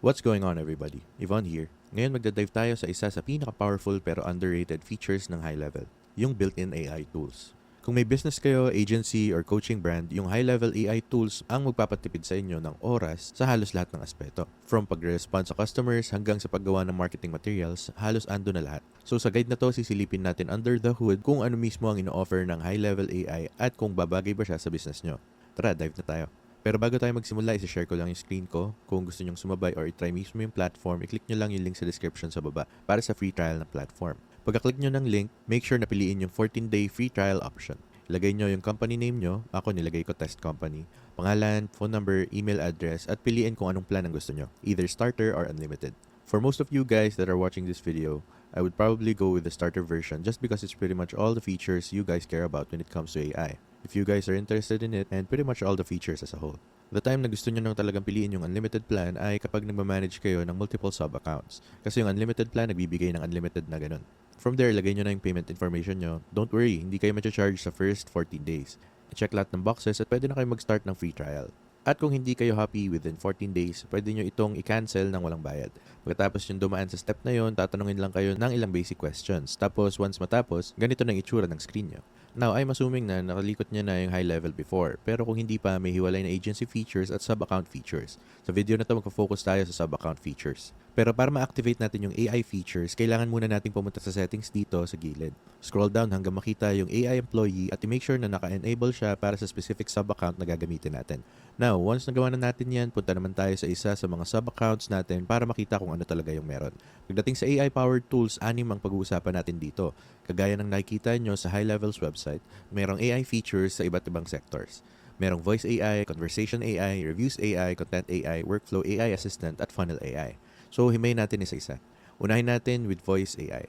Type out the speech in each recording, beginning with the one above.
What's going on everybody? Yvonne here. Ngayon magdadive tayo sa isa sa pinaka-powerful pero underrated features ng high level, yung built-in AI tools. Kung may business kayo, agency, or coaching brand, yung high-level AI tools ang magpapatipid sa inyo ng oras sa halos lahat ng aspeto. From pagre-respond sa customers hanggang sa paggawa ng marketing materials, halos ando na lahat. So sa guide na to, sisilipin natin under the hood kung ano mismo ang ino-offer ng high-level AI at kung babagay ba siya sa business nyo. Tara, dive na tayo. Pero bago tayo magsimula, isi-share ko lang yung screen ko. Kung gusto nyong sumabay or i-try mismo yung platform, i-click nyo lang yung link sa description sa baba para sa free trial ng platform. Pagka-click nyo ng link, make sure na piliin yung 14-day free trial option. Ilagay nyo yung company name nyo, ako nilagay ko test company, pangalan, phone number, email address, at piliin kung anong plan ang gusto nyo, either starter or unlimited. For most of you guys that are watching this video, I would probably go with the starter version just because it's pretty much all the features you guys care about when it comes to AI. If you guys are interested in it and pretty much all the features as a whole. The time na gusto nyo nang talagang piliin yung unlimited plan ay kapag nagmamanage kayo ng multiple sub-accounts. Kasi yung unlimited plan nagbibigay ng unlimited na ganun. From there, lagay nyo na yung payment information nyo. Don't worry, hindi kayo charge sa first 14 days. I-check lahat ng boxes at pwede na kayo mag-start ng free trial. At kung hindi kayo happy within 14 days, pwede nyo itong i-cancel ng walang bayad. Pagkatapos yung dumaan sa step na yon, tatanungin lang kayo ng ilang basic questions. Tapos once matapos, ganito na itsura ng screen nyo. Now, I'm assuming na nakalikot niya na yung high level before. Pero kung hindi pa, may hiwalay na agency features at sub-account features. Sa video na to, magfo-focus tayo sa sub-account features. Pero para ma-activate natin yung AI features, kailangan muna natin pumunta sa settings dito sa gilid. Scroll down hanggang makita yung AI employee at i-make sure na naka-enable siya para sa specific sub-account na gagamitin natin. Now, once nagawa na natin yan, punta naman tayo sa isa sa mga sub-accounts natin para makita kung ano talaga yung meron. Pagdating sa AI-powered tools, anim ang pag-uusapan natin dito. Kagaya ng nakikita nyo sa High Levels website, merong AI features sa iba't ibang sectors. Merong voice AI, conversation AI, reviews AI, content AI, workflow AI assistant, at funnel AI. So, himay natin isa-isa. Unahin natin with voice AI.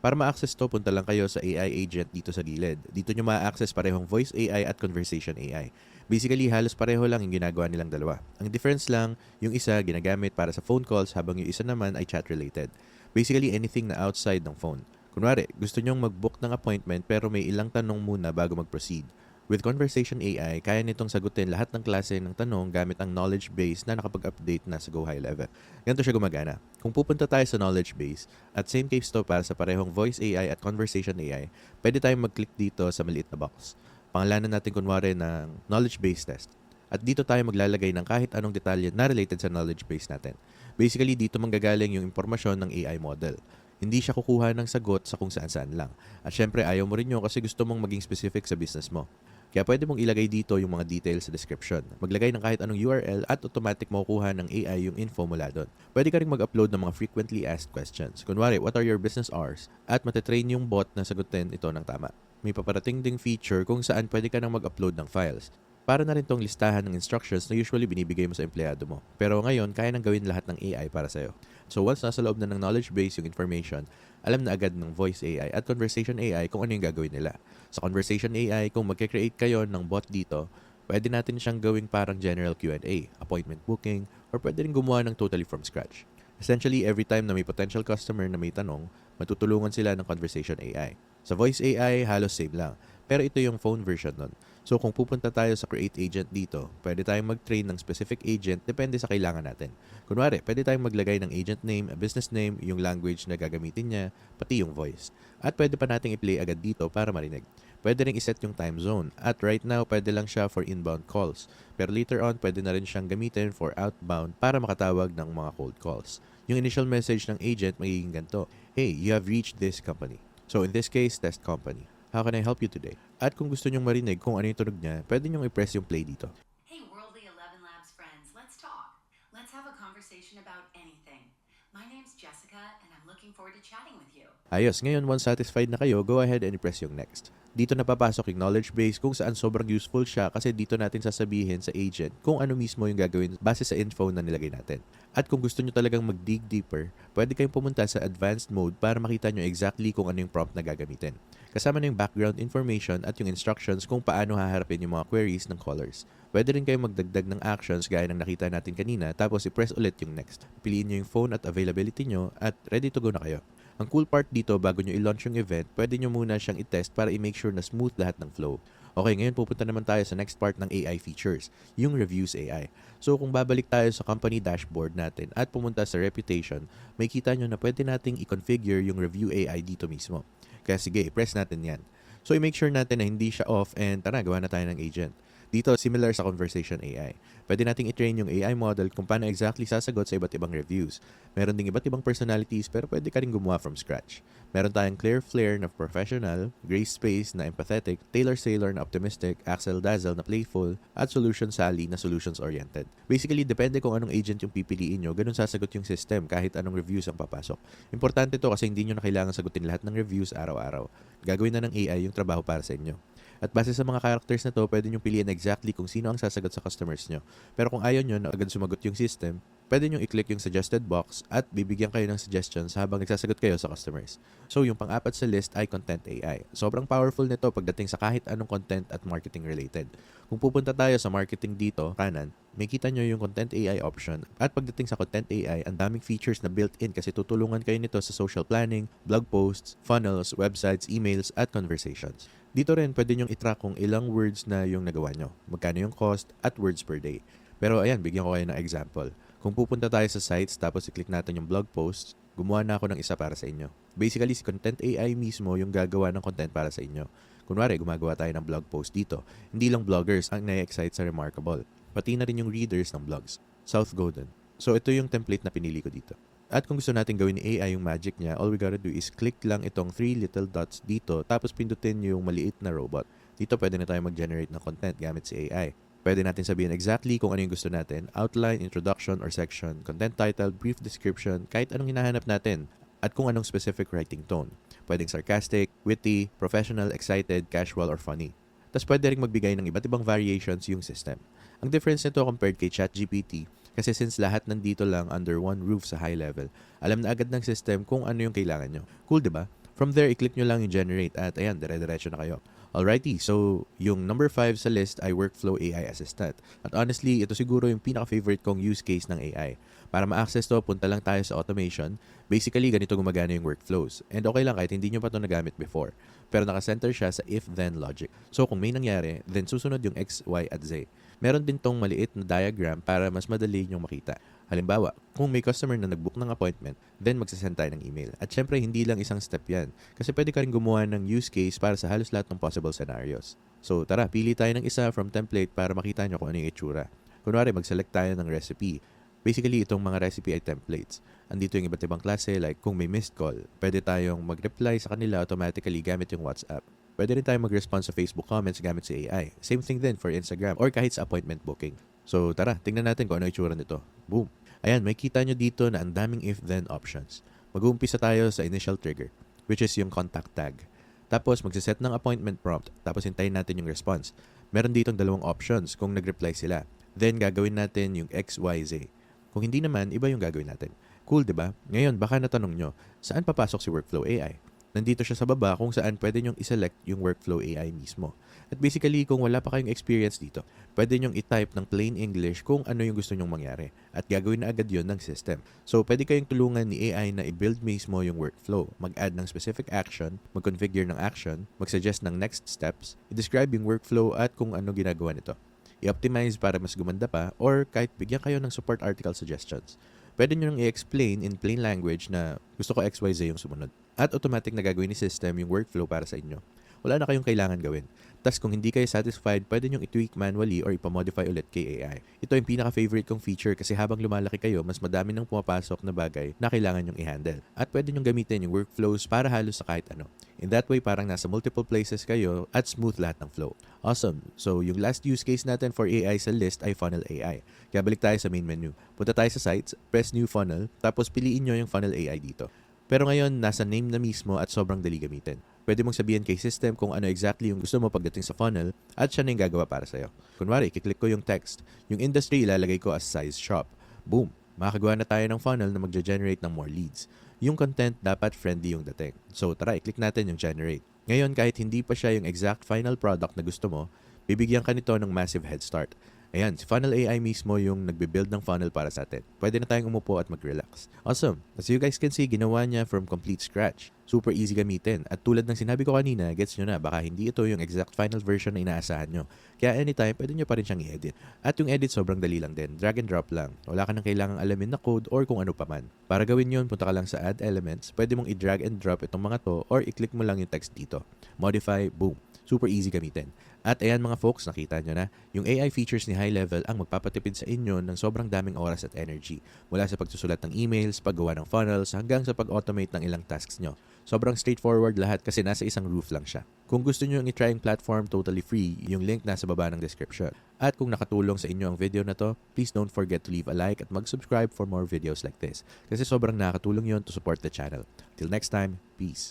Para ma-access to, punta lang kayo sa AI agent dito sa gilid. Dito nyo ma-access parehong voice AI at conversation AI. Basically, halos pareho lang yung ginagawa nilang dalawa. Ang difference lang, yung isa ginagamit para sa phone calls habang yung isa naman ay chat-related. Basically, anything na outside ng phone. Kunwari, gusto nyong mag-book ng appointment pero may ilang tanong muna bago mag-proceed. With Conversation AI, kaya nitong sagutin lahat ng klase ng tanong gamit ang knowledge base na nakapag-update na sa Go High Level. Ganito siya gumagana. Kung pupunta tayo sa knowledge base, at same case to para sa parehong Voice AI at Conversation AI, pwede tayong mag-click dito sa maliit na box. Pangalanan natin kunwari ng knowledge base test. At dito tayo maglalagay ng kahit anong detalye na related sa knowledge base natin. Basically, dito manggagaling yung impormasyon ng AI model hindi siya kukuha ng sagot sa kung saan-saan lang. At syempre, ayaw mo rin yun kasi gusto mong maging specific sa business mo. Kaya pwede mong ilagay dito yung mga details sa description. Maglagay ng kahit anong URL at automatic makukuha ng AI yung info mula doon. Pwede ka rin mag-upload ng mga frequently asked questions. Kunwari, what are your business hours? At matitrain yung bot na sagutin ito ng tama. May paparating ding feature kung saan pwede ka nang mag-upload ng files. Para na rin tong listahan ng instructions na usually binibigay mo sa empleyado mo. Pero ngayon, kaya nang gawin lahat ng AI para sa'yo. So once nasa loob na ng knowledge base yung information, alam na agad ng voice AI at conversation AI kung ano yung gagawin nila. Sa conversation AI, kung magkakreate kayo ng bot dito, pwede natin siyang gawing parang general Q&A, appointment booking, or pwede rin gumawa ng totally from scratch. Essentially, every time na may potential customer na may tanong, matutulungan sila ng conversation AI. Sa voice AI, halos same lang. Pero ito yung phone version nun. So kung pupunta tayo sa create agent dito, pwede tayong mag-train ng specific agent depende sa kailangan natin. Kunwari, pwede tayong maglagay ng agent name, business name, yung language na gagamitin niya, pati yung voice. At pwede pa nating i-play agad dito para marinig. Pwede rin iset yung time zone. At right now, pwede lang siya for inbound calls. Pero later on, pwede na rin siyang gamitin for outbound para makatawag ng mga cold calls. Yung initial message ng agent magiging ganito, Hey, you have reached this company. So in this case, test company. How can I help you today? At kung gusto nyong marinig kung ano yung tunog niya, pwede nyong i-press yung play dito. Hey, Worldly 11 Labs friends, let's talk. Let's have a conversation about anything. My name's Jessica, and I'm looking forward to chatting with you. Ayos, ngayon once satisfied na kayo, go ahead and i-press yung next. Dito na papasok yung knowledge base kung saan sobrang useful siya kasi dito natin sasabihin sa agent kung ano mismo yung gagawin base sa info na nilagay natin. At kung gusto nyo talagang mag-dig deeper, pwede kayong pumunta sa advanced mode para makita nyo exactly kung ano yung prompt na gagamitin. Kasama na yung background information at yung instructions kung paano haharapin yung mga queries ng callers. Pwede rin kayong magdagdag ng actions gaya ng nakita natin kanina tapos i-press ulit yung next. Piliin nyo yung phone at availability nyo at ready to go na kayo. Ang cool part dito bago nyo i-launch yung event, pwede nyo muna siyang i-test para i-make sure na smooth lahat ng flow. Okay, ngayon pupunta naman tayo sa next part ng AI features, yung Reviews AI. So kung babalik tayo sa company dashboard natin at pumunta sa Reputation, may kita nyo na pwede nating i-configure yung Review AI dito mismo. Kaya sige, i-press natin yan. So i-make sure natin na hindi siya off and tara, gawa na tayo ng agent. Dito, similar sa Conversation AI. Pwede nating i-train yung AI model kung paano exactly sasagot sa iba't ibang reviews. Meron ding iba't ibang personalities pero pwede ka rin gumawa from scratch. Meron tayong Clear Flair na professional, Grace Space na empathetic, Taylor Sailor na optimistic, Axel Dazzle na playful, at Solution Sally na solutions-oriented. Basically, depende kung anong agent yung pipiliin nyo, ganun sasagot yung system kahit anong reviews ang papasok. Importante to kasi hindi nyo na kailangan sagutin lahat ng reviews araw-araw. Gagawin na ng AI yung trabaho para sa inyo. At base sa mga characters na to, pwede nyo piliin exactly kung sino ang sasagot sa customers nyo. Pero kung ayaw nyo na agad sumagot yung system, pwede nyo i-click yung suggested box at bibigyan kayo ng suggestions habang nagsasagot kayo sa customers. So, yung pang-apat sa list ay Content AI. Sobrang powerful nito pagdating sa kahit anong content at marketing related. Kung pupunta tayo sa marketing dito, kanan, may kita nyo yung Content AI option. At pagdating sa Content AI, ang daming features na built-in kasi tutulungan kayo nito sa social planning, blog posts, funnels, websites, emails, at conversations. Dito rin, pwede nyong itrack kung ilang words na yung nagawa nyo, magkano yung cost, at words per day. Pero ayan, bigyan ko kayo ng example. Kung pupunta tayo sa sites tapos i-click natin yung blog posts, gumawa na ako ng isa para sa inyo. Basically, si Content AI mismo yung gagawa ng content para sa inyo. Kunwari, gumagawa tayo ng blog post dito. Hindi lang bloggers ang na-excite sa Remarkable. Pati na rin yung readers ng blogs. South Golden. So, ito yung template na pinili ko dito. At kung gusto natin gawin ni AI yung magic niya, all we gotta do is click lang itong three little dots dito, tapos pindutin yung maliit na robot. Dito pwede na tayo mag-generate ng content gamit si AI. Pwede natin sabihin exactly kung ano yung gusto natin, outline, introduction, or section, content title, brief description, kahit anong hinahanap natin, at kung anong specific writing tone. Pwedeng sarcastic, witty, professional, excited, casual, or funny. Tapos pwede rin magbigay ng iba't ibang variations yung system. Ang difference nito compared kay ChatGPT, kasi since lahat nandito lang under one roof sa high level, alam na agad ng system kung ano yung kailangan nyo. Cool, di ba? From there, i-click nyo lang yung generate at ayan, dire-diretso na kayo. Alrighty, so yung number 5 sa list ay Workflow AI Assistant. At honestly, ito siguro yung pinaka-favorite kong use case ng AI. Para ma-access to, punta lang tayo sa automation. Basically, ganito gumagana yung workflows. And okay lang kahit hindi nyo pa ito nagamit before. Pero nakasenter siya sa if-then logic. So kung may nangyari, then susunod yung X, Y, at Z. Meron din tong maliit na diagram para mas madali nyong makita. Halimbawa, kung may customer na nag-book ng appointment, then magsasend tayo ng email. At syempre, hindi lang isang step yan. Kasi pwede ka rin gumawa ng use case para sa halos lahat ng possible scenarios. So tara, pili tayo ng isa from template para makita nyo kung ano yung itsura. Kunwari, mag-select tayo ng recipe. Basically, itong mga recipe ay templates. Andito yung iba't ibang klase like kung may missed call, pwede tayong mag-reply sa kanila automatically gamit yung WhatsApp. Pwede rin tayong mag-respond sa Facebook comments gamit si AI. Same thing din for Instagram or kahit sa appointment booking. So tara, tingnan natin kung ano itsura nito. Boom! Ayan, may kita nyo dito na ang daming if-then options. Mag-uumpisa tayo sa initial trigger, which is yung contact tag. Tapos, magsiset ng appointment prompt, tapos hintayin natin yung response. Meron ditong dalawang options kung nag-reply sila. Then, gagawin natin yung X, Y, Z. Kung hindi naman, iba yung gagawin natin. Cool, di ba? Ngayon, baka natanong nyo, saan papasok si Workflow AI? Nandito siya sa baba kung saan pwede nyong iselect yung Workflow AI mismo. At basically, kung wala pa kayong experience dito, pwede nyong i-type ng plain English kung ano yung gusto nyong mangyari. At gagawin na agad yon ng system. So, pwede kayong tulungan ni AI na i-build mismo yung workflow. Mag-add ng specific action, mag-configure ng action, mag-suggest ng next steps, i-describe yung workflow at kung ano ginagawa nito. I-optimize para mas gumanda pa or kahit bigyan kayo ng support article suggestions. Pwede nyo nang i-explain in plain language na gusto ko XYZ yung sumunod. At automatic na gagawin ni system yung workflow para sa inyo. Wala na kayong kailangan gawin. Tapos kung hindi kayo satisfied, pwede nyo i-tweak manually or ipamodify ulit kay AI. Ito yung pinaka-favorite kong feature kasi habang lumalaki kayo, mas madami nang pumapasok na bagay na kailangan nyong i-handle. At pwede nyong gamitin yung workflows para halos sa kahit ano. In that way, parang nasa multiple places kayo at smooth lahat ng flow. Awesome. So, yung last use case natin for AI sa list ay Funnel AI. Kaya balik tayo sa main menu. Punta tayo sa sites, press new funnel, tapos piliin nyo yung Funnel AI dito. Pero ngayon, nasa name na mismo at sobrang dali gamitin. Pwede mong sabihin kay system kung ano exactly yung gusto mo pagdating sa funnel at siya na yung gagawa para sa'yo. Kunwari, kiklik ko yung text. Yung industry ilalagay ko as size shop. Boom! Makakagawa na tayo ng funnel na magge-generate ng more leads. Yung content dapat friendly yung dating. So tara, i-click natin yung generate. Ngayon, kahit hindi pa siya yung exact final product na gusto mo, bibigyan ka nito ng massive head start. Ayan, si Funnel AI mismo yung nagbe-build ng funnel para sa atin. Pwede na tayong umupo at mag-relax. Awesome! As you guys can see, ginawa niya from complete scratch. Super easy gamitin. At tulad ng sinabi ko kanina, gets nyo na, baka hindi ito yung exact final version na inaasahan nyo. Kaya anytime, pwede nyo pa rin siyang i-edit. At yung edit sobrang dali lang din. Drag and drop lang. Wala ka nang kailangang alamin na code or kung ano pa man. Para gawin yun, punta ka lang sa add elements. Pwede mong i-drag and drop itong mga to or i-click mo lang yung text dito. Modify, boom. Super easy gamitin. At ayan mga folks, nakita nyo na, yung AI features ni High Level ang magpapatipid sa inyo ng sobrang daming oras at energy. Mula sa pagsusulat ng emails, paggawa ng funnels, hanggang sa pag-automate ng ilang tasks nyo. Sobrang straightforward lahat kasi nasa isang roof lang siya. Kung gusto nyo i-try ang platform totally free, yung link nasa baba ng description. At kung nakatulong sa inyo ang video na to, please don't forget to leave a like at mag-subscribe for more videos like this. Kasi sobrang nakatulong yon to support the channel. Till next time, peace.